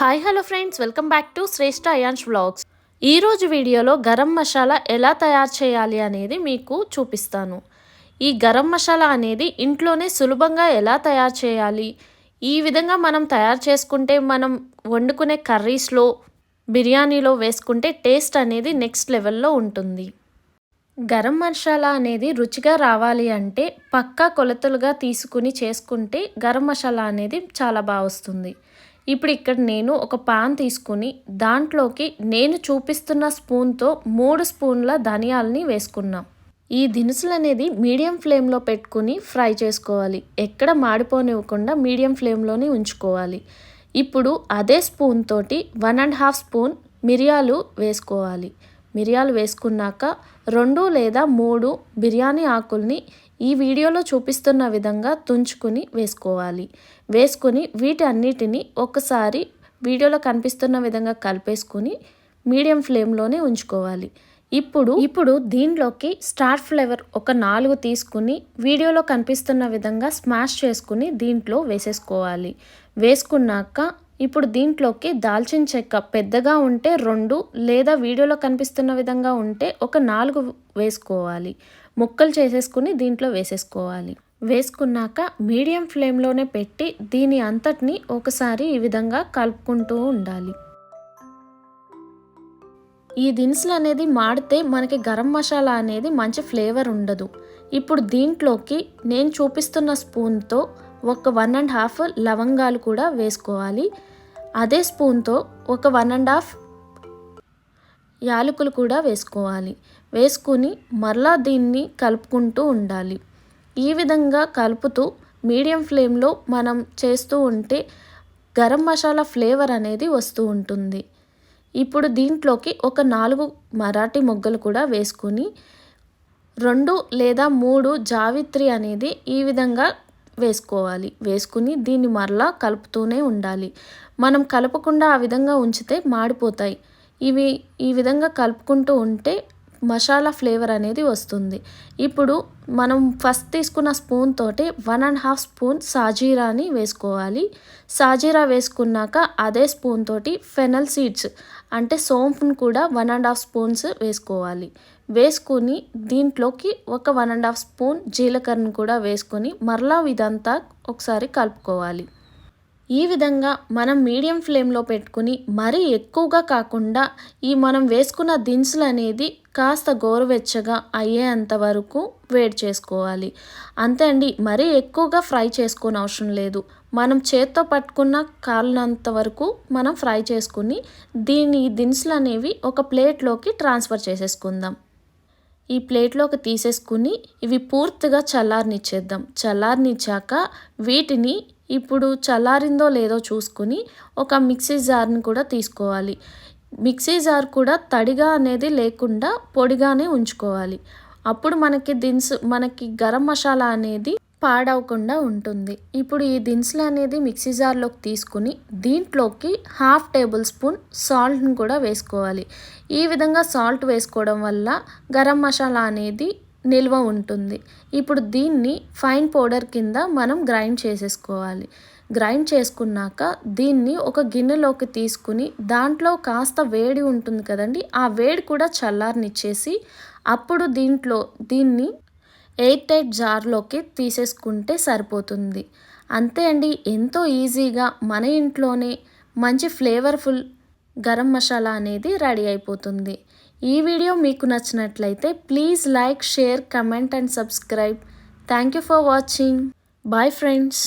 Hi hello friends welcome back to Shreshta Ayaan's vlogs ఈరోజు వీడియోలో గరం మసాలా ఎలా తయారు చేయాలి అనేది మీకు చూపిస్తాను. ఈ గరం మసాలా అనేది ఇంట్లోనే సులభంగా ఎలా తయారు చేయాలి? ఈ విధంగా మనం తయారు చేసుకుంటే మనం వండుకునే కర్రీస్లో బిర్యానీలో వేసుకుంటే టేస్ట్ అనేది నెక్స్ట్ లెవెల్లో ఉంటుంది. గరం మసాలా అనేది రుచిగా రావాలి అంటే పక్కా కొలతలుగా తీసుకుని చేసుకుంటే గరం మసాలా అనేది చాలా బాగా వస్తుంది. ఇప్పుడు ఇక్కడ నేను ఒక పాన్ తీసుకుని దాంట్లోకి నేను చూపిస్తున్న స్పూన్తో మూడు స్పూన్ల ధనియాలని వేసుకున్నాం. ఈ దినుసులు అనేది మీడియం ఫ్లేమ్లో పెట్టుకుని ఫ్రై చేసుకోవాలి. ఎక్కడ మాడిపోనివ్వకుండా మీడియం ఫ్లేమ్లోనే ఉంచుకోవాలి. ఇప్పుడు అదే స్పూన్ తోటి వన్ అండ్ హాఫ్ స్పూన్ మిరియాలు వేసుకోవాలి. మిరియాలు వేసుకున్నాక రెండు లేదా మూడు బిర్యానీ ఆకుల్ని ఈ వీడియోలో చూపిస్తున్న విధంగా తుంచుకుని వేసుకోవాలి. వేసుకుని వీటన్నిటిని ఒకసారి వీడియోలో కనిపిస్తున్న విధంగా కలిపేసుకుని మీడియం ఫ్లేమ్లోనే ఉంచుకోవాలి. ఇప్పుడు ఇప్పుడు దీనిలోకి స్టార్ ఫ్లేవర్ ఒక నాలుగు తీసుకుని వీడియోలో కనిపిస్తున్న విధంగా స్మాష్ చేసుకుని దీంట్లో వేసేసుకోవాలి. వేసుకున్నాక ఇప్పుడు దీంట్లోకి దాల్చిన చెక్క పెద్దగా ఉంటే రెండు లేదా వీడియోలో కనిపిస్తున్న విధంగా ఉంటే ఒక నాలుగు వేసుకోవాలి. ముక్కలు చేసేసుకుని దీంట్లో వేసేసుకోవాలి. వేసుకున్నాక మీడియం ఫ్లేమ్లోనే పెట్టి దీని అంతటిని ఒకసారి ఈ విధంగా కలుపుకుంటూ ఉండాలి. ఈ దినుసులు అనేది మాడితే మనకి గరం మసాలా అనేది మంచి ఫ్లేవర్ ఉండదు. ఇప్పుడు దీంట్లోకి నేను చూపిస్తున్న స్పూన్తో ఒక వన్ అండ్ హాఫ్ లవంగాలు కూడా వేసుకోవాలి. అదే స్పూన్తో ఒక వన్ అండ్ హాఫ్ యాలకులు కూడా వేసుకోవాలి. వేసుకుని మరలా దీన్ని కలుపుకుంటూ ఉండాలి. ఈ విధంగా కలుపుతూ మీడియం ఫ్లేమ్లో మనం చేస్తూ ఉంటే గరం మసాలా ఫ్లేవర్ అనేది వస్తూ ఉంటుంది. ఇప్పుడు దీంట్లోకి ఒక నాలుగు మరాఠీ మొగ్గలు కూడా వేసుకుని రెండు లేదా మూడు జావిత్రి అనేది ఈ విధంగా వేసుకోవాలి. వేసుకుని దీన్ని మరలా కలుపుతూనే ఉండాలి. మనం కలపకుండా ఆ విధంగా ఉంచితే మాడిపోతాయి. ఇవి ఈ విధంగా కలుపుకుంటూ ఉంటే మసాలా ఫ్లేవర్ అనేది వస్తుంది. ఇప్పుడు మనం ఫస్ట్ తీసుకున్న స్పూన్ తోటి వన్ అండ్ హాఫ్ స్పూన్ సాజీరాని వేసుకోవాలి. సాజీరా వేసుకున్నాక అదే స్పూన్ తోటి ఫెనల్ సీడ్స్ అంటే సోంపును కూడా వన్ అండ్ హాఫ్ స్పూన్స్ వేసుకోవాలి. వేసుకుని దీంట్లోకి ఒక వన్ అండ్ హాఫ్ స్పూన్ జీలకర్రను కూడా వేసుకొని మరలా ఇదంతా ఒకసారి కలుపుకోవాలి. ఈ విధంగా మనం మీడియం ఫ్లేమ్లో పెట్టుకుని మరీ ఎక్కువగా కాకుండా ఈ మనం వేసుకున్న దినుసులు అనేది కాస్త గోరువెచ్చగా అయ్యేంత వరకు వేడి చేసుకోవాలి. అంతే అండి మరీ ఎక్కువగా ఫ్రై చేసుకోని అవసరం లేదు. మనం చేత్తో పట్టుకున్న కాలినంత వరకు మనం ఫ్రై చేసుకుని దీని దినుసులు అనేవి ఒక ప్లేట్లోకి ట్రాన్స్ఫర్ చేసేసుకుందాం. ఈ ప్లేట్లోకి తీసేసుకుని ఇవి పూర్తిగా చల్లారనిచ్చేద్దాం. చల్లారనిచ్చాక వీటిని ఇప్పుడు చల్లారిందో లేదో చూసుకుని ఒక మిక్సీ జార్ని కూడా తీసుకోవాలి. మిక్సీ జార్ కూడా తడిగా అనేది లేకుండా పొడిగానే ఉంచుకోవాలి. అప్పుడు మనకి దినుసు మనకి గరం మసాలా అనేది పాడవకుండా ఉంటుంది. ఇప్పుడు ఈ దినుసులు అనేది మిక్సీ జార్లోకి తీసుకుని దీంట్లోకి హాఫ్ టేబుల్ స్పూన్ సాల్ట్ని కూడా వేసుకోవాలి. ఈ విధంగా సాల్ట్ వేసుకోవడం వల్ల గరం మసాలా అనేది నిల్వ ఉంటుంది. ఇప్పుడు దీన్ని ఫైన్ పౌడర్ కింద మనం గ్రైండ్ చేసేసుకోవాలి. గ్రైండ్ చేసుకున్నాక దీన్ని ఒక గిన్నెలోకి తీసుకుని దాంట్లో కాస్త వేడి ఉంటుంది కదండి ఆ వేడి కూడా చల్లారనిచ్చేసి అప్పుడు దీంట్లో దీన్ని ఎయిర్ టైట్ జార్లోకి తీసేసుకుంటే సరిపోతుంది. అంతే అండి ఎంతో ఈజీగా మన ఇంట్లోనే మంచి ఫ్లేవర్ఫుల్ గరం మసాలా అనేది రెడీ అయిపోతుంది. ఈ వీడియో మీకు నచ్చినట్లయితే please like share comment and subscribe. Thank you for watching. Bye friends.